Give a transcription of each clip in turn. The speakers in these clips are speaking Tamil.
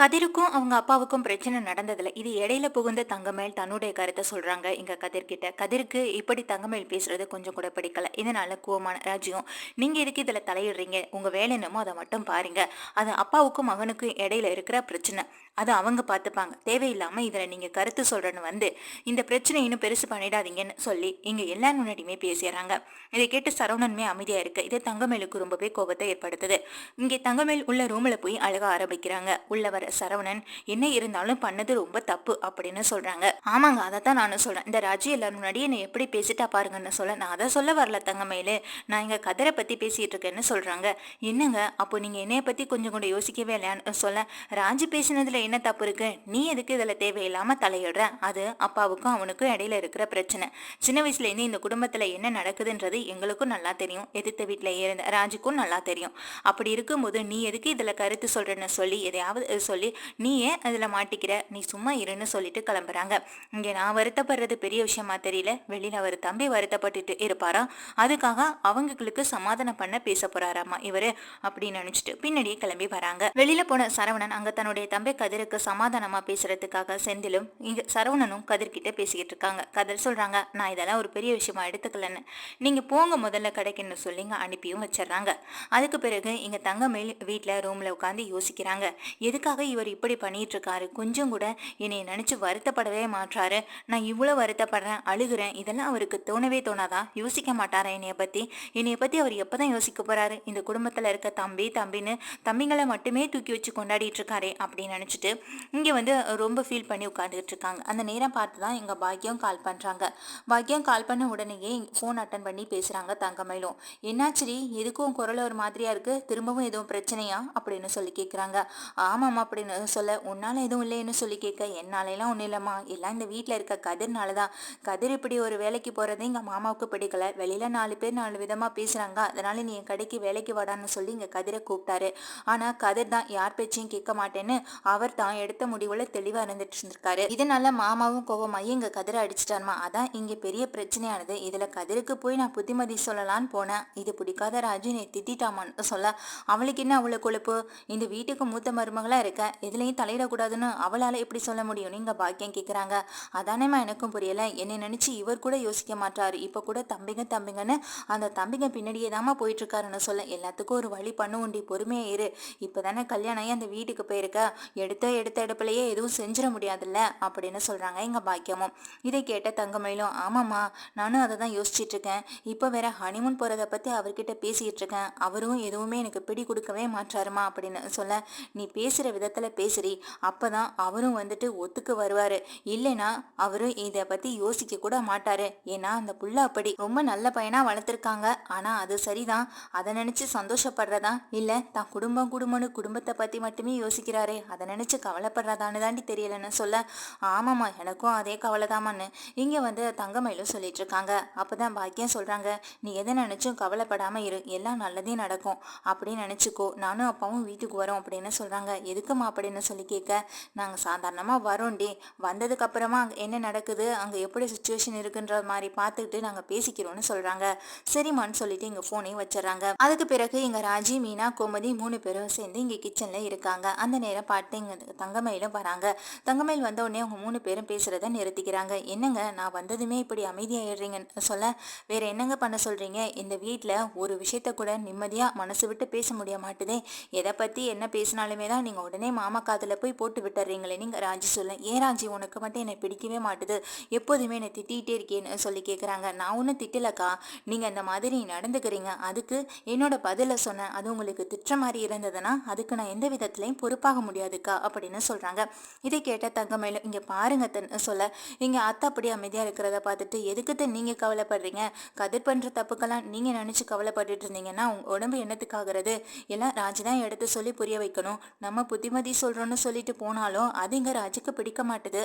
கதிருக்கும் அவங்க அப்பாவுக்கும் பிரச்சனை நடந்ததுல இது இடையில புகுந்த தங்கமேல் தன்னுடைய கருத்தை சொல்றாங்க இங்க கதிர்கிட்ட கதிருக்கு இப்படி தங்கமேல் பேசுறது கொஞ்சம் கூட பிடிக்கல. இதனால கோமான ராஜ்யம். நீங்க எதுக்கு இதுல தலையிடுறீங்க? உங்க வேலை என்னமோ அதை மட்டும் பாருங்க. அது அப்பாவுக்கும் மகனுக்கும் இடையில இருக்கிற பிரச்சனை. அது அவங்க பார்த்துப்பாங்க. தேவையில்லாம இதுல நீங்க கருத்து சொல்றேன்னு வந்து இந்த பிரச்சனை இன்னும் பெருசு பண்ணிடாதீங்கன்னு சொல்லி இங்க எல்லாரும் முன்னாடியுமே பேசிடுறாங்க. இதை கேட்டு சரவணனுமே அமைதியா இருக்கு. இது தங்கமேலுக்கு ரொம்பவே கோபத்தை ஏற்படுத்துது. இங்கே தங்கமேல் உள்ள ரூம்ல போய் அழக ஆரம்பிக்கிறாங்க. உள்ளவர் சரவணன் என்ன இருந்தாலும் பண்ணது ரொம்ப தப்பு அப்படின்னு சொல்றாங்க. ஆமாங்க அதை தான் நானும் சொல்றேன். இந்த ராஜி எல்லாரும் முன்னாடி என்னை எப்படி பேசிட்டா பாருங்கன்னு சொல்ல நான் அதை சொல்ல வரல தங்கமையில. நான் இங்க கதரை பத்தி பேசிட்டு இருக்கேன்னு சொல்றாங்க. என்னங்க அப்போ நீங்க என்னைய பத்தி கொஞ்சம் கூட யோசிக்கவே இல்லையான்னு சொல்ல ராஜி பேசினதுல என்ன தப்பு இருக்கு? நீ எதுக்கு இதுல தேவையில்லாம தலையிடுற? அது அப்பாவுக்கும் அவனுக்கும் இடையில இருக்கிற பிரச்சனை. சின்ன வயசுல இருந்து இந்த குடும்பத்துல என்ன நடக்குதுன்றது எங்களுக்கும் நல்லா தெரியும். எதிர்த்த வீட்டுல இருந்த ராஜுக்கும் நல்லா தெரியும். அப்படி இருக்கும்போது நீ எதுக்கு இதுல கருத்து சொல்றேன்னு சொல்லி எதையாவது சொல்லி நீ ஏன் அதுல மாட்டிக்கிற? நீ சும்மா இருன்னு சொல்லிட்டு கிளம்புறாங்க. இங்க நான் வருத்தப்படுறது பெரிய விஷயமா தெரியல. வெளியில் அவர் தம்பி வருத்தப்பட்டுட்டு இருப்பாரா? அதுக்காக அவங்களுக்கு சமாதானம் பண்ண பேச போறாராமா இவரு? அப்படின்னு நினைச்சிட்டு பின்னாடியே கிளம்பி வராங்க. வெளியில போன சரவணன் அங்க தன்னுடைய தம்பி கதிருக்கு சமாதானமா பேசுறதுக்காக செந்திலும் இங்க சரவணனும் கதிர்கிட்ட பேசிக்கிட்டு இருக்காங்க. கதிர் சொல்றாங்க நான் இதெல்லாம் ஒரு பெரிய விஷயமா எடுத்துக்கலன்னு. நீங்க போங்க முதல்ல கிடைக்குன்னு சொல்லிங்க அனுப்பியும் வச்சிடுறாங்க. அதுக்கு பிறகு இங்க தங்கமேல் வீட்டுல ரூம்ல உட்காந்து யோசிக்கிறாங்க. எதுக்காக இவர் இப்படி பண்ணிட்டு இருக்காரு கொஞ்சம் கூட என்னை நினைச்சு வருத்தப்படவே மாட்டாரு நான் இவ்வளவு வருத்தப்படுறேன் அழுகுறேன் இதெல்லாம் அவருக்கு தோணவே தோணாதா? யோசிக்க மாட்டாரா என்னைய பத்தி? என்னைய பத்தி அவர் எப்பதான் யோசிக்க போறாரு? இந்த குடும்பத்துல இருக்க தம்பி தம்பின்னு தம்பிங்களை மட்டுமே தூக்கி வச்சு கொண்டாடிட்டு இருக்காரே அப்படின்னு நினைச்சிட்டு இங்க வந்து ரொம்ப ஃபீல் பண்ணி உட்காந்துட்டு இருக்காங்க அந்த நேரம் பார்த்து தான் எங்க பாக்கியம் கால் பண்றாங்க. பாக்கியம் கால் பண்ண உடனேயே ஃபோன் அட்டன் பண்ணி பேசுறாங்க தங்கமயிலும் என்னாச்சுடி? எதுக்கும் குரல் ஒரு மாதிரியா இருக்கு? திரும்பவும் எதுவும் பிரச்சனையா? அப்படின்னு சொல்லி கேட்குறாங்க ஆமாம்மா அப்படின்னு சொல்ல உன்னால் எதுவும் இல்லைன்னு சொல்லி கேட்க என்னாலெல்லாம் ஒன்றும் இல்லைம்மா. எல்லாம் இந்த வீட்டில் இருக்க கதிர்னால தான். கதிர் இப்படி ஒரு வேலைக்கு போகிறது எங்கள் மாமாவுக்கு பிடிக்கல. வெளியில் நாலு பேர் நாலு விதமாக பேசுகிறாங்க அதனால் நீ என் கடைக்கு வேலைக்கு வாடான்னு சொல்லி இங்கே கதிரை கூப்பிட்டாரு. ஆனால் கதிர் தான் யார் பேச்சையும் கேட்க மாட்டேன்னு அவர் தான் எடுத்த முடிவில் தெளிவாக இருந்துட்டு இருந்திருக்காரு. இதனால மாமாவும் கோபமாகி இங்கே கதிரை அடிச்சிட்டாருமா. அதான் இங்கே பெரிய பிரச்சனையானது. இதில் கதிருக்கு போய் நான் புத்திமதி சொல்லலான்னு போனேன். இது பிடிக்காத ராஜு நீ திட்டாமான்னு சொல்ல அவளுக்கு என்ன அவ்வளோ கொழுப்பு? இந்த வீட்டுக்கு மூத்த மருமகளாக இருக்க எதுலேயும் தலையிடக்கூடாதுன்னு அவளால் எப்படி சொல்ல முடியும்? நீங்க பாக்கியம் கேட்குறாங்க அதானேம்மா எனக்கும் புரியல. என்னை நினச்சி இவர் கூட யோசிக்க மாட்டாரு. இப்போ கூட தம்பிங்க தம்பிங்கன்னு அந்த தம்பிங்க பின்னாடியே தாம்மா போயிட்டு இருக்காருன்னு சொல்ல. எல்லாத்துக்கும் ஒரு வழி பண்ணுவோண்டி பொறுமையா இரு. இப்போ தானே கல்யாணம் ஆகி அந்த வீட்டுக்கு போயிருக்க. எடுத்த எடுத்த இடப்புலையே எதுவும் செஞ்சிட முடியாதுல்ல? அப்படின்னு சொல்றாங்க எங்க பாக்கியமும். இதை கேட்ட தங்கமயிலும் ஆமாம்மா நானும் அதை தான் யோசிச்சுட்டு இருக்கேன் இப்போ வேற ஹனிமூன் போகிறத பற்றி அவர்கிட்ட பேசிகிட்டு இருக்கேன் அவரும் எதுவுமே எனக்கு பிடி கொடுக்கவே மாட்டாருமா அப்படின்னு சொல்ல. நீ பேசுகிற விதத்தில் பேசுறி. அப்போ தான் அவரும் வந்துட்டு ஒத்துக்கு வருவார். இல்லைன்னா அவரும் இதை பற்றி யோசிக்க கூட மாட்டார். ஏன்னா அந்த புள்ள அப்படி ரொம்ப நல்ல பையனாக வளர்த்துருக்காங்க. ஆனால் அது சரிதான். அதை நினச்சி சந்தோஷப்படுறதா? இல்லை தான் குடும்பம் குடும்பம்னு குடும்பத்தை பற்றி மட்டுமே யோசிக்கிறாரே. அதை நினச்சி கவலைப்படுறதான்னு தாண்டி தெரியலன்னு சொல்ல. ஆமாம்மா எனக்கும் அதே கவலைதாமான்னு இங்கே வந்து தங்கமயிலும் சொல்லிட்டு இருக்காங்க. அப்போ தான் பாக்கியம் சொல்கிறாங்க நீ எதை நினச்சும் கவலைப்படாமல் இரு. எல்லாம் நல்லதே நடக்கும். அப்படின்னு நினச்சிக்கோ. நானும் அப்பாவும் வீட்டுக்கு வரோம் அப்படின்னு சொல்கிறாங்க எதுக்குமா அப்படின்னு சொல்லி கேட்க நாங்கள் சாதாரணமாக வரோண்டி வந்ததுக்கப்புறமா அங்கே என்ன நடக்குது? அங்கே எப்படி சுச்சுவேஷன் இருக்குன்ற மாதிரி பார்த்துக்கிட்டு நாங்கள் பேசிக்கிறோம்னு சொல்கிறாங்க சரிம்மான்னு சொல்லிட்டு இங்கே ஃபோனையும் வச்சிடறாங்க. அதுக்கு பிறகு இங்கே ராஜி மீனா கோமதி மூணு பேரும் சேர்ந்து இங்கே கிச்சனில் இருக்காங்க. அந்த நேரம் பார்த்து இங்கே தங்கமயிலும் வராங்க. தங்கமயில் வந்த உடனே அவங்க மூணு பேரும் பேசுகிறத நிறுத்திக்கிறாங்க. என்னங்க நான் வந்ததுமே இப்படி அமைதியாயிடுறீங்கன்னு சொல்ல வேற என்னங்க பண்ண சொல்கிறீங்க இந்த வீட்டில் ஒரு விஷயத்த கூட நிம்மதியாக மனசு விட்டு பேச முடிய மாட்டுதே. எதை பற்றி என்ன பேசினாலுமே தான் நீங்கள் உடனே மாமா காதில் போய் போட்டு விட்டுறீங்களே நீங்கள் ராஜி சொல்ல ஏன் ராஜி உனக்கு மட்டும் என்னை பிடிக்கவே மாட்டுது. எப்போதுமே என்னை திட்டிகிட்டே இருக்கேன்னு சொல்லி கேட்குறாங்க நான் ஒன்றும் திட்டலக்கா. நீங்கள் இந்த மாதிரி நடந்துக்கிறீங்க. அதுக்கு என்னோட பதிலை சொன்னேன். அது உங்களுக்கு திட்டுற மாதிரி இருந்ததுன்னா அதுக்கு நான் எந்த விதத்துலையும் பொறுப்பாக முடியாதுக்கா அப்படின்னு சொல்கிறாங்க இதை கேட்ட தங்கமயில இங்கே பாருங்க தன் சொல்ல இங்கே அத்தை அப்படி அமைதியாக இருக்கிறத பார்த்துட்டு எதுக்கு நீங்கள் கவலைப்படுறீங்க? கதிர் பண்ணுற தப்புக்கெல்லாம் நீங்கள் நினச்சி கவலைப்பட்டுட்டு இருந்தீங்கன்னா உங்கள் உடம்பு என்னத்துக்காகிறது? எல்லாம் ராஜி தான் எடுத்து சொல்லி புரிய வைக்கணும். நம்ம புத்திமதி சொல்கிறோன்னு சொல்லிட்டு போனாலும் அது இங்கே ராஜுக்கு பிடிக்க மாட்டுது.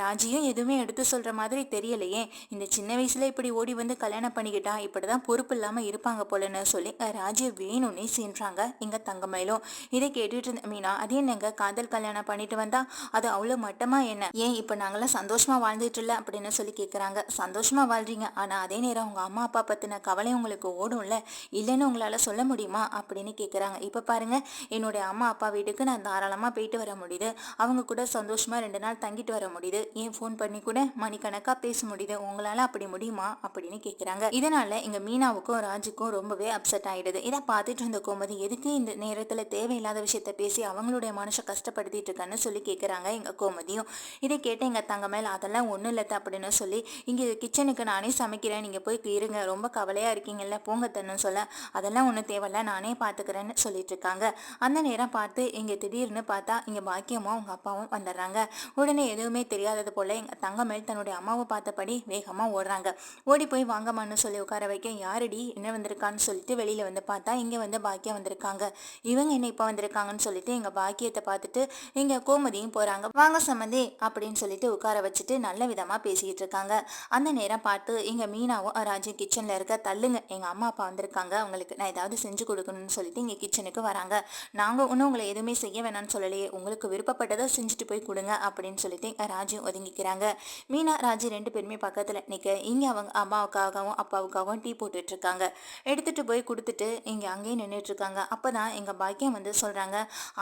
ராஜியும் எதுவுமே எடுத்து சொல்கிற மாதிரி தெரியலையே. இந்த சின்ன வயசில் இப்படி ஓடி வந்து கல்யாணம் பண்ணிக்கிட்டா இப்படி தான் பொறுப்பு இல்லாமல் இருப்பாங்க போலன்னு சொல்லி ராஜியை வேணும்னே சீன்றாங்க இங்கே தங்கமயிலும். இதை கேட்டுட்டு இருந்த மீனா அது என்னங்க? காதல் கல்யாணம் பண்ணிட்டு வந்தா அது அவ்வளோ மட்டமா என்ன? ஏன் இப்போ நாங்களாம் சந்தோஷமா வாழ்ந்துட்டு இல்லை? அப்படின்னு சொல்லி கேட்குறாங்க சந்தோஷமா வாழ்றீங்க. ஆனால் அதே நேரம் உங்கள் அம்மா அப்பா பற்றின கவலை உங்களுக்கு ஓடும்ல. இல்லைன்னு உங்களால் சொல்ல முடியுமா? அப்படின்னு கேட்குறாங்க இப்போ பாருங்க என்னுடைய அம்மா அப்பா வீட்டுக்கு நான் தாராளமாக போயிட்டு வர முடியுது. அவங்க கூட சந்தோஷமாக ரெண்டு நாள் தங்கிட்டு வர முடியுது. ஏன் ஃபோன் பண்ணி கூட மணிக்கணக்காக பேச முடியுது. உங்களால் அப்படி முடியுமா? அப்படின்னு கேட்குறாங்க இதனால் எங்கள் மீனாவுக்கும் ராஜுக்கும் ரொம்பவே அப்செட் ஆகிடுது இதை பார்த்துட்டு இருந்த கோமதி எதுக்கு இந்த நேரத்தில் தேவையில்லாத விஷயத்த பேசி அவங்களுடைய மனசை கஷ்டப்படுத்திட்டு இருக்கான்னு சொல்லி கேட்குறாங்க எங்கள் கோமதியும். இதை கேட்டு எங்கள் தங்க மேல் அதெல்லாம் ஒன்றும் இல்லை அப்படின்னு சொல்லி இங்கே கிச்சனுக்கு நானே சமைக்கிறேன். நீங்கள் போய் இருங்க. ரொம்ப கவலையாக இருக்கீங்கல்ல. போங்க தன்னு சொல்ல. அதெல்லாம் ஒன்றும் தேவையில்ல. நானே பார்த்துக்கிறேன்னு சொல்லிட்டு இருக்காங்க. அந்த நேரம் பார்த்து இங்கே திடீர்னு பார்த்தா இங்கே பாக்கியமும் அவங்க அப்பாவும் வந்துடுறாங்க. உடனே எதுவுமே தெரியாதது போல எங்கள் தங்கமேல் தன்னுடைய அம்மாவை பார்த்தபடி வேகமாக ஓடுறாங்க. ஓடி போய் வாங்கம்மான்னு சொல்லி உட்கார வைக்க யாரடி? என்ன வந்திருக்கான்னு சொல்லிட்டு வெளியில் வந்து பார்த்தா இங்கே வந்து பாக்கியம் வந்திருக்காங்க. இவங்க என்ன இப்போ வந்திருக்காங்கன்னு சொல்லிட்டு எங்கள் பாக்கியத்தை பார்த்துட்டு இங்கே கோமதியும் போகிறாங்க வாங்க சம்மந்தி அப்படின்னு சொல்லிட்டு உட்கார வச்சுட்டு நல்ல விதமாக பேசிக்கிட்டு இருக்காங்க. அந்த நேரம் பார்த்து இங்கே மீனாவும் ராஜு கிச்சனில் இருக்க தள்ளுங்க எங்கள் அம்மா அப்பா வந்திருக்காங்க. அவங்களுக்கு நான் ஏதாவது செஞ்சு கொடுக்கணும்னு சொல்லிட்டு இங்கே கிச்சனுக்கு வராங்க. நாங்கள் ஒன்றும் உங்களை எதுவுமே செய்ய வேணாம் வேணாம்னு சொல்லலையே உங்களுக்கு விருப்பப்பட்டதை செஞ்சுட்டு போய் கொடுங்க அப்படின்னு சொல்லிட்டு ராஜும் ஒதுங்கிக்கிறாங்க. மீனா ராஜு ரெண்டு பேருமே பக்கத்தில் நிற்க இங்கே அவங்க அம்மாவுக்காகவும் அப்பாவுக்காகவும் டீ போட்டுட்டு இருக்காங்க எடுத்துட்டு போய் கொடுத்துட்டு இங்கே அங்கேயே நின்றுட்டு இருக்காங்க அப்போ தான் எங்கள் பாக்கியம் வந்து சொல்கிறாங்க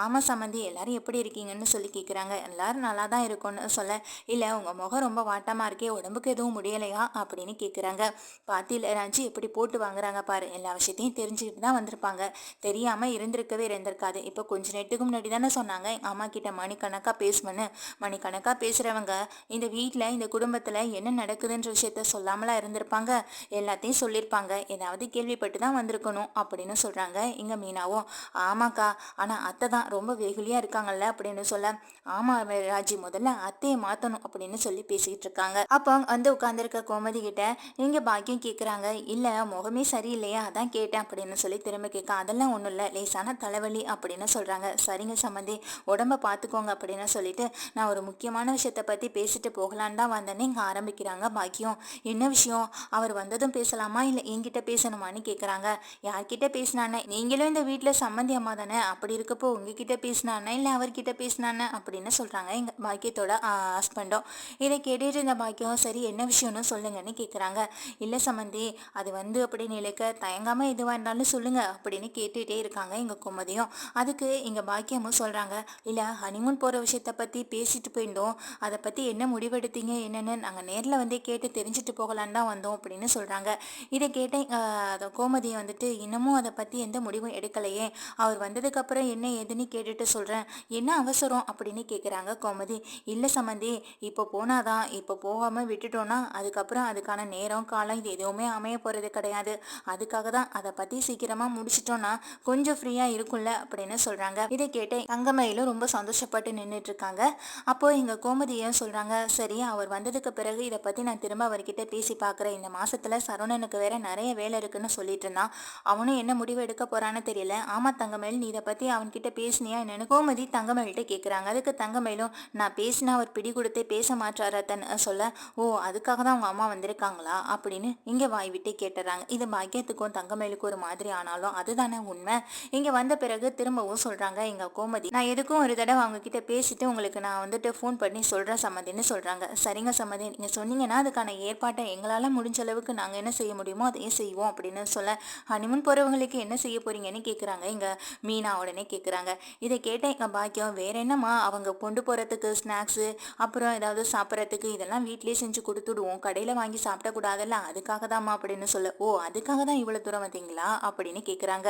ஆமாம் சம்மந்தி எல்லாரும் எப்படி இருக்கீங்கன்னு சொல்லி கேட்குறாங்க எல்லாரும் நல்லா தான் இருக்கும்னு சொல்ல இல்லை உங்கள் முகம் ரொம்ப வாட்டமாக இருக்கே உடம்புக்கு எதுவும் முடியலையா? அப்படின்னு கேட்குறாங்க பாத்தியில் ராஜு எப்படி போட்டு வாங்குறாங்க பாரு எல்லா விஷயத்தையும் தெரிஞ்சுக்கிட்டு தான் வந்திருப்பாங்க. தெரியாமல் இருந்திருக்கவே இருந்திருக்காது. இப்போ கொஞ்ச நேரத்துக்கு முன்னாடி தானே சொன்னாங்க? எங்கள் அம்மா கிட்ட மணிக்கணக்காக பேசுவேன்னு. மணிக்கணக்காக பேசுகிறவங்க இந்த வீட்டில் இந்த குடும்பத்தில் என்ன நடக்குதுன்ற விஷயத்த சொல்லாமலாம் இருந்திருப்பாங்க? எல்லாத்தையும் சொல்லியிருப்பாங்க ஏதாவது கேள்விப்பட்டு தான் வந்திருக்கணும் அப்படின்னு சொல்கிறாங்க இங்கே மீனாவும். ஆமாக்கா ஆனால் அத்தை தான் ரொம்ப வெகுலியாக இருக்காங்கல்ல அப்படின்னு சொல்ல ஆமாம் ராஜி முதல்ல அத்தையை மாற்றணும் அப்படின்னு சொல்லி பேசிக்கிட்டு இருக்காங்க. அப்போ வந்து உட்காந்துருக்க கோமதி கிட்ட இங்கே பாக்கியம் கேட்குறாங்க இல்லை முகமே சரியில்லையா அதான் கேட்டேன் அப்படின்னு சொல்லி திரும்ப கேட்க அதெல்லாம் ஒன்றும் இல்லை லேசான தலைவலி அப்படின்னு சொல்கிறாங்க சரிங்க சம்மந்தி உடம்ப பார்த்துக்கோங்க அப்படின்னு சொல்லிட்டு நான் ஒரு முக்கியமான விஷயத்தை பற்றி பேசிட்டு போகலான் தான் வந்தேன்னு இங்கே ஆரம்பிக்கிறாங்க பாக்கியம். என்ன விஷயம்? அவர் வந்ததும் பேசலாமா? இல்லை என்கிட்ட பேசணுமான்னு கேட்குறாங்க யார்கிட்ட பேசினானே நீங்களும் இந்த வீட்டில் சம்மந்தி அம்மா தானே? அப்படி இருக்கப்போ உங்ககிட்ட பேசினானே? இல்லை அவர்கிட்ட பேசினானே? அப்படின்னு சொல்கிறாங்க எங்கள் பாக்கியத்தோட ஹஸ்பண்டும் இதை கேட்டுட்டு இந்த பாக்கியம் சரி என்ன விஷயம்னு சொல்லுங்கன்னு கேட்குறாங்க இல்லை சம்மந்தி அது வந்து அப்படின்னு இழுக்க தயங்காமல் எதுவாக இருந்தாலும் சொல்லுங்கள் அப்படின்னு கேட்டுகிட்டே இருக்காங்க எங்கள் குமதியும். அதுக்கு எங்கள் பாக்கியமும் சொல்கிறாங்க இல்லை ஹனிமூன் போகிற விஷயத்த பற்றி பேசிட்டு போயிருந்தோம். அதை பற்றி என்ன முடிவெடுத்தீங்க என்னென்னு நாங்கள் நேரில் வந்து கேட்டு தெரிஞ்சுட்டு போகலான்னு தான் வந்தோம் அப்படின்னு சொல்கிறாங்க இதை கேட்டேன் அதை கோமதியை வந்துட்டு இன்னமும் அதை பற்றி எந்த முடிவும் எடுக்கலையே. அவர் வந்ததுக்கப்புறம் என்ன ஏதுன்னு கேட்டுட்டு சொல்கிறேன் என்ன அவசரம்? அப்படின்னு கேட்குறாங்க கோமதி. இல்லை சம்மந்தி இப்போ போனாதான் இப்போ போகாமல் விட்டுட்டோன்னா அதுக்கப்புறம் அதுக்கான நேரம் காலம் இது எதுவுமே அமைய போகிறது கிடையாது. அதுக்காக தான் அதை பற்றி சீக்கிரமாக முடிச்சிட்டோன்னா கொஞ்சம் ஃப்ரீயாக இருக்கும்ல அப்படின்னு சொல்கிறாங்க இதை கேட்டேன் தங்கமயிலும் ரொம்ப சந்தோஷப்பட்டு நின்றுட்டு இருக்காங்க அப்போ எங்கள் கோமதியும் சொல்கிறாங்க சரி அவர் வந்ததுக்கு பிறகு இதை பற்றி நான் திரும்ப அவர்கிட்ட பேசி பார்க்குறேன். இந்த மாசத்துல சரவணனுக்கு வேற நிறைய வேலை இருக்குன்னு சொல்லிட்டு இருந்தான். அவனும் என்ன முடிவு எடுக்க போறான்னு தெரியல. ஆமா தங்கமயில் நீ இதை பற்றி அவன்கிட்ட பேசினியா என்னன்னு? கோமதி தங்கமயில்கிட்ட கேட்குறாங்க அதுக்கு தங்கமயிலும் நான் பேசினா அவர் பிடி கொடுத்தே பேச மாட்டாரா தன் சொல்ல? ஓ அதுக்காக தான் அவங்க அம்மா வந்திருக்காங்களா? அப்படின்னு இங்கே வாய் விட்டு கேட்டுறாங்க இது பாக்கியத்துக்கும் தங்கமயிலுக்கும் ஒரு மாதிரி ஆனாலும் அதுதானே உண்மை. இங்கே வந்த பிறகு திரும்பவும் சொல்கிறாங்க எங்கள் கோமதி நான் எதுக்கும் ஒரு தடவை அவங்க கிட்ட பேசிட்டு உங்களுக்கு நான் வந்துட்டு ஃபோன் பண்ணி சொல்கிறேன் சம்மதின்னு சொல்கிறாங்க சரிங்க சம்மதி நீங்கள் சொன்னீங்கன்னா அதுக்கான ஏற்பாட்டை எங்களால் முடிஞ்ச அளவுக்கு நாங்கள் என்ன செய்ய முடியுமோ அதையும் செய்வோம் அப்படின்னு சொல்ல ஹனிமூன் போகிறவங்களுக்கு என்ன செய்ய போறீங்கன்னு கேட்குறாங்க எங்கள் மீனா உடனே கேட்குறாங்க இதை கேட்ட எங்கள் பாக்கியம் வேற என்னம்மா அவங்க கொண்டு போகிறதுக்கு ஸ்நாக்ஸு அப்புறம் ஏதாவது சாப்பிட்றதுக்கு இதெல்லாம் வீட்லேயே செஞ்சு கொடுத்துடுவோம். கடையில் வாங்கி சாப்பிடக்கூடாதுல்ல அதுக்காக தான்மா அப்படின்னு சொல்ல ஓ அதுக்காக தான் இவ்வளோ தூரம் வந்தீங்களா? அப்படின்னு கேட்குறாங்க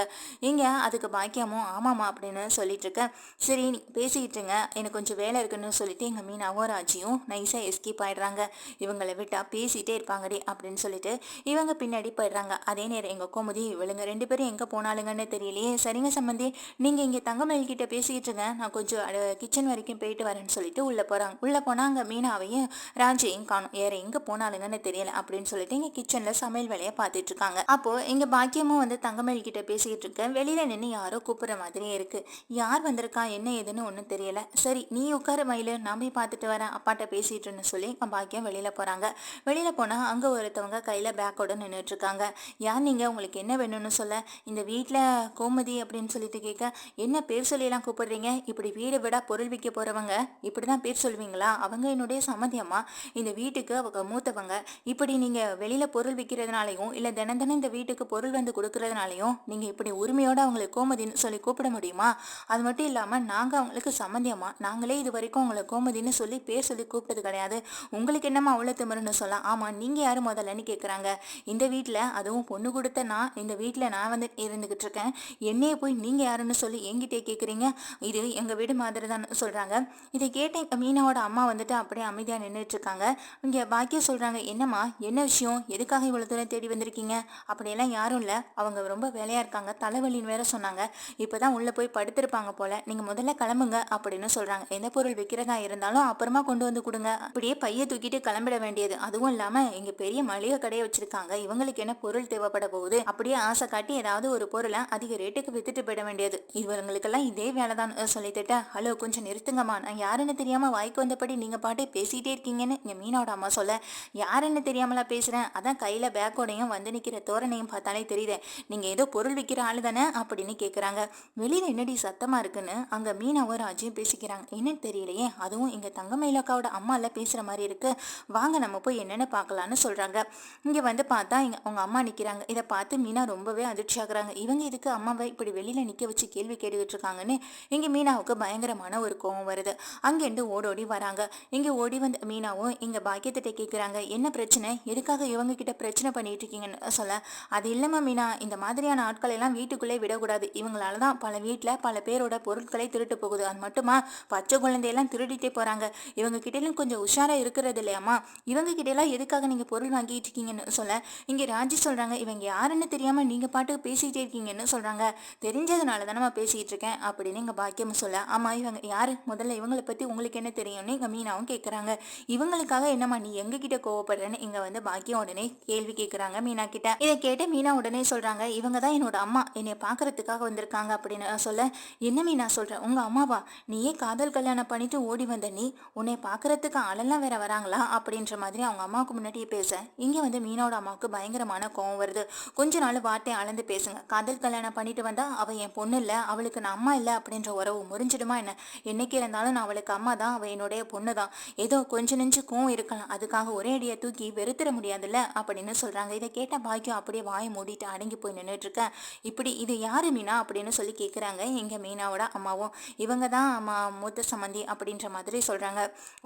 இங்கே அதுக்கு பாக்கியமும் ஆமாம்மா அப்படின்னு சொல்லிட்டு இருக்கேன். சரி நீ பேசிக்கிட்டுங்க எனக்கு கொஞ்சம் வேலை இருக்குன்னு சொல்லிட்டு எங்கள் மீனாவும் ராஜியும் நைஸாக எஸ்கேப் ஆயிடுறாங்க. இவங்களை விட்டா பேசிகிட்டே இருப்பாங்கடி அப்படின்னு சொல்லிட்டு இவங்க பின்னாடி போயிடுறாங்க. அதே நேரம் எங்கள் கோமுதி இவளுங்க ரெண்டு பேரும் எங்கே போனாலுங்கன்னு தெரியலையே. சரிங்க சம்பந்தி நீங்கள் இங்கே தங்கமயில் கிட்ட பேசிக்கிட்டு நான் கொஞ்சம் கிச்சன் வரைக்கும் போயிட்டு வரேன்னு சொல்லிட்டு உள்ளே போகிறாங்க உள்ளே போனால் அங்கே மீனாவையும் ராஜையும் காணும். வேற எங்கே போனாலுங்கன்னு தெரியல அப்படின்னு சொல்லிட்டு இங்கே கிச்சனில் சமையல் வேலையை பார்த்துட்டு இருக்காங்க. அப்போது இங்கே பாக்கியமும் வந்து தங்கமயில் கிட்ட பேசிக்கிட்டு இருக்கேன் வெளியில் நின்று யாரோ கூப்பிட்ற மாதிரியே இருக்குது யார் வந்திருக்கா என்ன ஏதுன்னு ஒன்றும் தெரியல. சரி நீ உட்கார மயில். நான் போய் பார்த்துட்டு வரேன். அப்பாட்ட பேசிட்டுன்னு சொல்லி பாக்கியம் வெளியில் போகிறாங்க வெளியில் போனால் அங்கே ஒருத்தவங்க கையில் பேக்கோட நின்றுட்டு இருக்காங்க. யார் நீங்கள் உங்களுக்கு என்ன வேணும்னு சொல்ல? இந்த வீட்டில் கோமதி அப்படின்னு சொல்லிட்டு கேட்க என்ன பேர் சொல்லியெல்லாம் கூப்பிடுறீங்க? இப்படி வீடு விட பொருள் விற்க போறவங்க? இப்படிதான் பேர் சொல்லுவீங்களா அவங்க என்னுடைய சம்மதியம்மா. இந்த வீட்டுக்கு அவங்க மூத்தவங்க. இப்படி நீங்க வெளியில பொருள் விற்கிறதுனாலையும் இல்ல தினம் தினம் இந்த வீட்டுக்கு பொருள் வந்து கொடுக்கறதுனாலையும் நீங்க இப்படி உரிமையோட அவங்களை கோமதின்னு சொல்லி கூப்பிட முடியுமா? அது மட்டும் இல்லாமல் நாங்கள் அவங்களுக்கு சம்மந்தியம்மா நாங்களே இது வரைக்கும் உங்களை கோமதின்னு சொல்லி பேர் சொல்லி கூப்பிட்டது கிடையாது. உங்களுக்கு என்னம்மா அவ்வளோ திமிருன்னு சொல்லலாம். ஆமாம் நீங்கள் யார் முதல்லன்னு கேட்குறாங்க இந்த வீட்டில் அதுவும் பொண்ணு கொடுத்த நான் இந்த வீட்டில் நான் வந்து இருந்துக்கிட்டு இருக்கேன். என்னையே போய் நீங்கள் யாருன்னு சொல்லி எங்கிட்டே கேட்குறீங்க இது எங்கள் வீடு மாதிரி தான் சொல்கிறாங்க இதை கேட்ட மீனாவோட அம்மா வந்துட்டு அப்படியே அமைதியாக நின்றுட்டுருக்காங்க இங்கே பாக்கியம் சொல்கிறாங்க என்னம்மா என்ன விஷயம்? எதுக்காக இவ்வளோ தூரம் தேடி வந்திருக்கீங்க? அப்படியெல்லாம் யாரும் இல்லை. அவங்க ரொம்ப வேலையாக இருக்காங்க. தலைவலின்னு வேற சொன்னாங்க. இப்போ தான் உள்ளே போய் படுத்திருப்பாங்க போல. நீங்கள் முதல்ல கிளம்புங்க அப்படின்னு சொல்கிறாங்க எந்த பொருள் விற்கிறதா இருந்தாலும் அப்புறமா கொண்டு வந்து கொடுங்க. அப்படியே பைய தூக்கிட்டு கிளம்பிட வேண்டியது. அதுவும் இல்லாமல் இங்கே பெரிய மளிகை கடையை வச்சுருக்காங்க. இவங்களுக்கு என்ன பொருள் தேவைப்பட போகுது? அப்படியே ஆசை காட்டி ஏதாவது ஒரு பொருளை அதிக ரேட்டுக்கு வித்துட்டு போயிட வேண்டியது. இவங்களுக்கெல்லாம் இதே வேலைதான். சொல்லிட்டு ஹலோ கொஞ்சம் நிறுத்துங்கம்மா. நான் யாருன்னு தெரியாம வாய்க்கு வந்தபடி நீங்க பாட்டு பேசிட்டே இருக்கீங்கன்னு இங்க மீனோட அம்மா சொல்ல. யாருன்னு தெரியாமலா பேசுறேன். அதான் கையில பேக்கோடையும் வந்து நிக்கிற தோரணையும் பார்த்தாலே தெரியுது. நீங்க ஏதோ பொருள் விற்கிற ஆளு தானே அப்படின்னு கேக்குறாங்க. வெளியில என்னடி சத்தமா இருக்குன்னு அங்க மீனாவும் ராஜியும் பேசிக்கிறாங்க. என்னன்னு தெரியலையே. அதுவும் இங்க தங்கமயிலக்காவோட அம்மா எல்லாம் பேசுற மாதிரி இருக்கு. வாங்க நம்ம போய் என்னென்னு பார்க்கலான்னு சொல்றாங்க. இங்க வந்து பார்த்தா இங்க அவங்க அம்மா நிக்கிறாங்க. இதை பார்த்து மீனா ரொம்பவே அதிர்ச்சி ஆகுறாங்க. இவங்க இதுக்கு அம்மாவை இப்படி வெளியில நிக்க வச்சு கேள்வி கேட்டுக்கிட்டு இருக்காங்கன்னு இங்க மீனாவுக்கு பயங்கரமான ஒரு கோவம் வருது. அங்கேருந்து ஓடோடி வராங்க. இங்க ஓடி வந்த மீனாவும் இங்க பாக்கியத்திட்ட கேட்குறாங்க என்ன பிரச்சனை? எதுக்காக இவங்க கிட்ட பிரச்சனை பண்ணிட்டு இருக்கீங்கன்னு சொல்ல. அது இல்லைம்மா மீனா. இந்த மாதிரியான ஆட்களை எல்லாம் வீட்டுக்குள்ளே விடக்கூடாது. இவங்களால தான் பல வீட்டுல பல பேரோட பொருள் பொருட்களை திருட்டு போகுது. அது மட்டுமா? பச்சை குழந்தையெல்லாம் திருடிட்டே போறாங்க. இவங்க கிட்ட கொஞ்சம் உஷாரா இருக்கிறது இல்லையாம்மா இவங்க கிட்ட எல்லாம் எதுக்காக நீங்க பொருள் வாங்கிட்டு இருக்கீங்கன்னு சொல்ல? இங்க ராஜி சொல்றாங்க இவங்க யாருன்னு தெரியாம நீங்க பாட்டுக்கு பேசிட்டே இருக்கீங்கன்னு சொல்றாங்க. தெரிஞ்சதுனால தானே பேசிட்டு இருக்கேன் அப்படின்னு இங்க பாக்கியம் சொல்ல. ஆமா இவங்க யாரு? முதல்ல இவங்களை பத்தி உங்களுக்கு என்ன தெரியும்னு இங்கே மீனாவும் கேக்குறாங்க. இவங்களுக்காக என்னம்மா நீ எங்க கிட்ட கோவப்படுறேன்னு இங்க வந்து பாக்கியம் உடனே கேள்வி கேக்குறாங்க மீனா கிட்ட. இதை கேட்டு மீனா உடனே சொல்றாங்க இவங்க தான் என்னோட அம்மா. என்னை பாக்குறதுக்காக வந்திருக்காங்க அப்படின்னு சொல்ல. என்ன மீனா சொல்கிறேன் உங்கள் அம்மாவா? நீயே காதல் கல்யாணம் பண்ணிட்டு ஓடி வந்த நீ உன்னை பார்க்குறதுக்கு ஆளெல்லாம் வேற வராங்களா? அப்படின்ற மாதிரி அவங்க அம்மாவுக்கு முன்னாடியே பேச இங்கே வந்து மீனோட அம்மாவுக்கு பயங்கரமான கோவம் வருது. கொஞ்ச நாள் வார்த்தை அளந்து பேசுங்க. காதல் கல்யாணம் பண்ணிட்டு வந்தா அவள் என் பொண்ணு இல்லை அவளுக்கு நான் அம்மா இல்லை அப்படின்ற உறவு முறிஞ்சிடுமா என்ன? என்னைக்கு இருந்தாலும் நான் அவளுக்கு அம்மா தான் அவள் என்னுடைய பொண்ணு தான். ஏதோ கொஞ்ச நெஞ்சு கோவம் இருக்கலாம். அதுக்காக ஒரே அடியை தூக்கி வெறுத்திட முடியாதுல்ல? அப்படின்னு சொல்கிறாங்க இதை கேட்ட பாக்கியம் அப்படியே வாயை மூடிட்டு அடங்கி போய் நின்றுட்டு இருக்கேன். இப்படி இது யாரு மீனா? அப்படின்னு சொல்லி கேட்குறாங்க எங்கள் மீனாவோட அம்மா அம்மாவும் இவங்க தான் அம்மா மூத்த சம்மந்தி அப்படின்ற மாதிரி சொல்கிறாங்க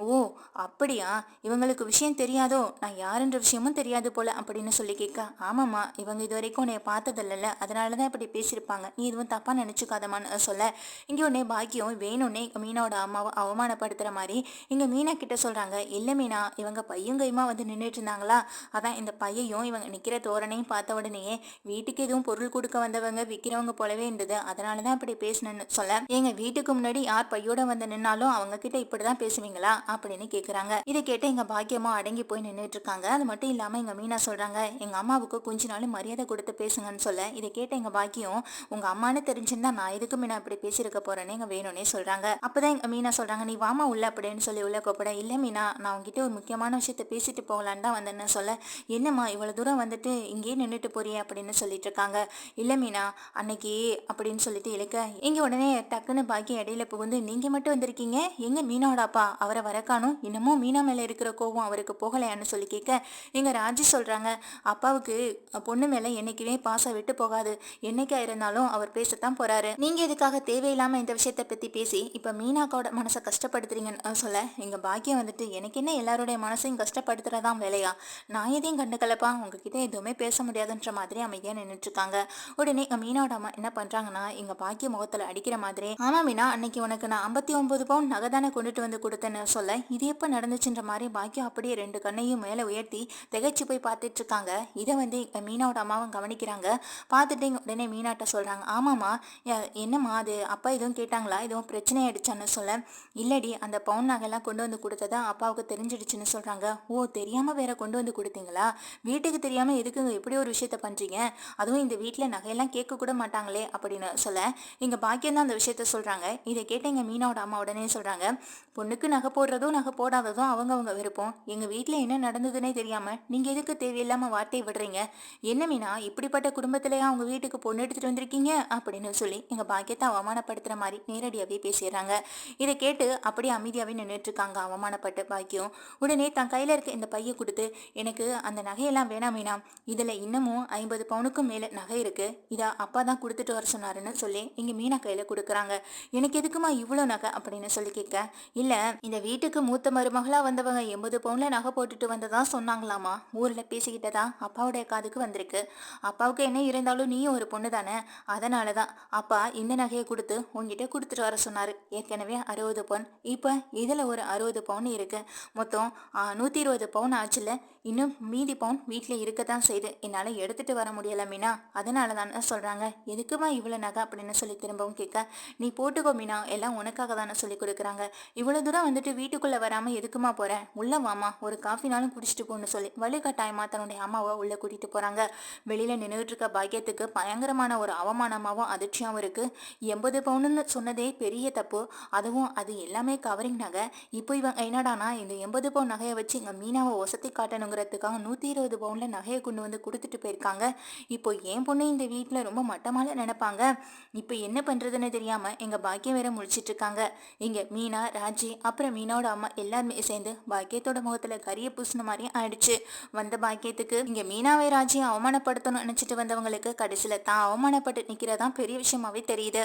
ஓ அப்படியா? இவங்களுக்கு விஷயம் தெரியாதோ? நான் யாருன்ற விஷயமும் தெரியாது போல அப்படின்னு சொல்லி கேட்க ஆமாம்மா இவங்க இது வரைக்கும் உன்னை பார்த்ததில்லல அதனால தான் இப்படி பேசியிருப்பாங்க. நீ எதுவும் தப்பாக நினச்சிக்காதமான்னு சொல்ல. இங்கே உடனே பாக்கியம் வேணும்னே மீனோட அம்மாவை அவமானப்படுத்துகிற மாதிரி இங்கே மீனா கிட்ட சொல்கிறாங்க இல்லை மீனா இவங்க பையன் கையுமா வந்து நின்றுட்டு இருந்தாங்களா? அதான் இந்த பையையும் இவங்க நிற்கிற தோரணையும் பார்த்த உடனேயே வீட்டுக்கு எதுவும் பொருள் கொடுக்க வந்தவங்க விற்கிறவங்க போலவே இருந்தது. அதனால தான் இப்படி பேசணும்னு சொல்ல. எங்க வீட்டுக்கு முன்னாடி யார் பையோட வந்து நின்னாலும் அவங்க கிட்ட இப்படிதான் பேசுவீங்களா? அப்படின்னு கேக்குறாங்க. இதை கேட்டு எங்க பாக்கியமா அடங்கி போய் நின்றுட்டு இருக்காங்க அது மட்டும் இல்லாம எங்க மீனா சொல்றாங்க எங்க அம்மாவுக்கு கொஞ்ச நாள் மரியாதை கொடுத்து பேசுங்கன்னு சொல்ல. இதை கேட்ட எங்க பாக்கியம் உங்க அம்மான்னு தெரிஞ்சிருந்தா நான் எதுக்கு மீனா இப்படி பேசியிருக்க போறேன்னு எங்க வேணும்னே சொல்றாங்க. அப்பதான் எங்க மீனா சொல்றாங்க நீ வாமா உள்ள அப்படின்னு சொல்லி உள்ள கூப்பிட இல்ல மீனா நான் உங்ககிட்ட ஒரு முக்கியமான விஷயத்த பேசிட்டு போகலான்னு தான் வந்தேன்னு சொல்ல. என்னம்மா இவ்வளவு தூரம் வந்துட்டு இங்கேயே நின்றுட்டு போறியே? அப்படின்னு சொல்லிட்டு இருக்காங்க இல்ல மீனா அன்னைக்கு அப்படின்னு சொல்லிட்டு இழுக்க. இங்க உடனே டக்குன்னு பாக்கி இடையில புகுந்து நீங்க மட்டும் வந்திருக்கீங்க? எங்க மீனாவோட அப்பா அவரை வரக்கானும் இன்னமும் மீனா மேல இருக்கிற கோவம் அவருக்கு போகலையான்னு சொல்லி கேட்க எங்க ராஜி சொல்றாங்க அப்பாவுக்கு பொண்ணு மேல என்னைக்குமே பாசம் விட்டு போகாது. என்னைக்கா இருந்தாலும் அவர் பேசத்தான் போறாரு. நீங்க எதுக்காக தேவையில்லாம இந்த விஷயத்த பத்தி பேசி இப்ப மீனாக்கோட மனசை கஷ்டப்படுத்துறீங்கன்னு சொல்ல எங்க பாக்கியம் வந்துட்டு எனக்கு என்ன எல்லாருடைய மனசையும் கஷ்டப்படுத்துறதான் வேலையா? நான் எதையும் கண்டுக்கலப்பா? உங்ககிட்ட எதுவுமே பேச முடியாதுன்ற மாதிரி அமைதியா நின்றுட்டு இருக்காங்க. உடனே எங்க மீனாவோட அம்மா என்ன பண்றாங்கன்னா எங்க பாக்கிய முகத்துல அடிக்கிற மாதிரி ஆமா மீனா அன்னைக்கு உனக்கு நான் ஐம்பத்தி ஒன்பது பவுன் நகை தானே கொண்டுட்டு வந்து கொடுத்தேன்னு சொல்ல. இது எப்ப நடந்துச்சுன்ற மாதிரி பாக்கியம் அப்படியே ரெண்டு கண்ணையும் மேல உயர்த்தி திகைச்சு போய் பார்த்துட்டு இருக்காங்க. இதை வந்து மீனாவோட அம்மாவும் கவனிக்கிறாங்க. பார்த்துட்டு உடனே மீனாட்ட சொல்றாங்க ஆமாம்மா என்னம்மா அது? அப்பா எதுவும் கேட்டாங்களா? எதுவும் பிரச்சனை ஆயிடுச்சான்னு சொல்ல. இல்லடி அந்த பவுன் நகைலாம் கொண்டு வந்து கொடுத்ததா அப்பாவுக்கு தெரிஞ்சிடுச்சுன்னு சொல்றாங்க. ஓ தெரியாம வேற கொண்டு வந்து கொடுத்தீங்களா? வீட்டுக்கு தெரியாம எதுக்குங்க எப்படி ஒரு விஷயத்த பண்றீங்க? அதுவும் இந்த வீட்டுல நகையெல்லாம் கேட்க கூட மாட்டாங்களே அப்படின்னு சொல்ல. எங்க பாக்கியம் தான் அந்த விஷயத்த சொல்றாங்க. இதை கேட்ட எங்க மீனாவோட அம்மா உடனே சொல்றாங்க பொண்ணுக்கு நகை போடுறதும் நகை போடாததும் அவங்கவுங்க விருப்பம். எங்க வீட்டில் என்ன நடந்ததுன்னே தெரியாம நீங்க எதுக்கு தேவையில்லாமல் வார்த்தையை விடுறீங்க? என்ன மீனா இப்படிப்பட்ட குடும்பத்திலேயே அவங்க வீட்டுக்கு பொண்ணு எடுத்துட்டு வந்திருக்கீங்க? அப்படின்னு சொல்லி எங்க பாக்கியத்தை அவமானப்படுத்துற மாதிரி நேரடியாகவே பேசிடுறாங்க. இதை கேட்டு அப்படியே அமைதியாகவே நின்றுட்டுருக்காங்க அவமானப்பட்ட பாக்கியம். உடனே தன் கையில் இருக்க இந்த பையை கொடுத்து எனக்கு அந்த நகையெல்லாம் வேணாம் மீனா. இதில் இன்னமும் ஐம்பது பவுனுக்கும் மேலே நகை இருக்கு. இதா அப்பா தான் கொடுத்துட்டு வர சொன்னாருன்னு சொல்லி இங்கே மீனா கையில் கொடுக்குறாங்க. எனக்கு எதுக்குமா இவ்வளோ நகை? அப்படின்னு சொல்லி கேட்க இல்லை இந்த வீட்டுக்கு மூத்த மருமகளாக வந்தவங்க எண்பது பவுனில் நகை போட்டுட்டு வந்ததா சொன்னாங்களாமா ஊரில் பேசிக்கிட்டதா அப்பாவுடைய காதுக்கு வந்திருக்கு. அப்பாவுக்கு என்ன இருந்தாலும் நீயும் ஒரு பொண்ணு தானே அதனால தான் அப்பா இந்த நகையை கொடுத்து உங்ககிட்ட கொடுத்துட்டு வர சொன்னார். ஏற்கனவே அறுபது பவுன். இப்போ இதில் ஒரு அறுபது பவுன் இருக்குது மொத்தம் நூற்றி இருபது பவுன் ஆச்சுல இன்னும் மீதி பவுன் வீட்டில் இருக்க தான் செய்யுது என்னால் எடுத்துகிட்டு வர முடியல மீனா. அதனால தானே சொல்கிறாங்க எதுக்குமா இவ்வளோ நகை? அப்படின்னு சொல்லி திரும்பவும் கேட்க நீ போட்டுக்கோ மீனா. எல்லாம் உனக்காக தானே சொல்லி கொடுக்குறாங்க. இவ்வளோ தூரம் வந்துட்டு வீட்டுக்குள்ளே வராமல் எதுக்குமா போகிறேன் உள்ளே வாமா ஒரு காஃபினாலும் குடிச்சிட்டு போன்னு சொல்லி வலுக்கட்டாயமாக தன்னுடைய அம்மாவை உள்ளே கூட்டிகிட்டு போகிறாங்க வெளியில் நின்றுட்டு இருக்க பாக்கியத்துக்கு பயங்கரமான ஒரு அவமானமாகவும் அதிர்ச்சியாகவும் இருக்குது எண்பது பவுனுன்னு சொன்னதே பெரிய தப்பு. அதுவும் அது எல்லாமே கவரிங் நகை. இப்போ இவங்க என்னடானா இந்த எண்பது பவுன் நகையை வச்சு இங்கே மீனாவை ஒசத்தி காட்டணுங்கிறதுக்காக நூற்றி இருபது பவுனில் நகையை கொண்டு வந்து கொடுத்துட்டு போயிருக்காங்க. இப்போ என் பொண்ணு இந்த வீட்டில் ரொம்ப மட்டமால நினைப்பாங்க. இப்போ என்ன பண்ணுறதுன்னு தெரியாமல் எங்கள் பாக்கியம் வேற முழிச்சிட்டு இருக்காங்க இங்கே மீனா ராஜி அப்புறம் மீனாவோட அம்மா எல்லாருமே சேர்ந்து பாக்கியத்தோட முகத்தில் கரிய பூசின மாதிரி ஆயிடுச்சு. வந்த பாக்கியத்துக்கு இங்கே மீனாவை ராஜியை அவமானப்படுத்தணும்னு நினச்சிட்டு வந்தவங்களுக்கு கடைசியில் தான் அவமானப்பட்டு நிற்கிறதான் பெரிய விஷயமாவே தெரியுது.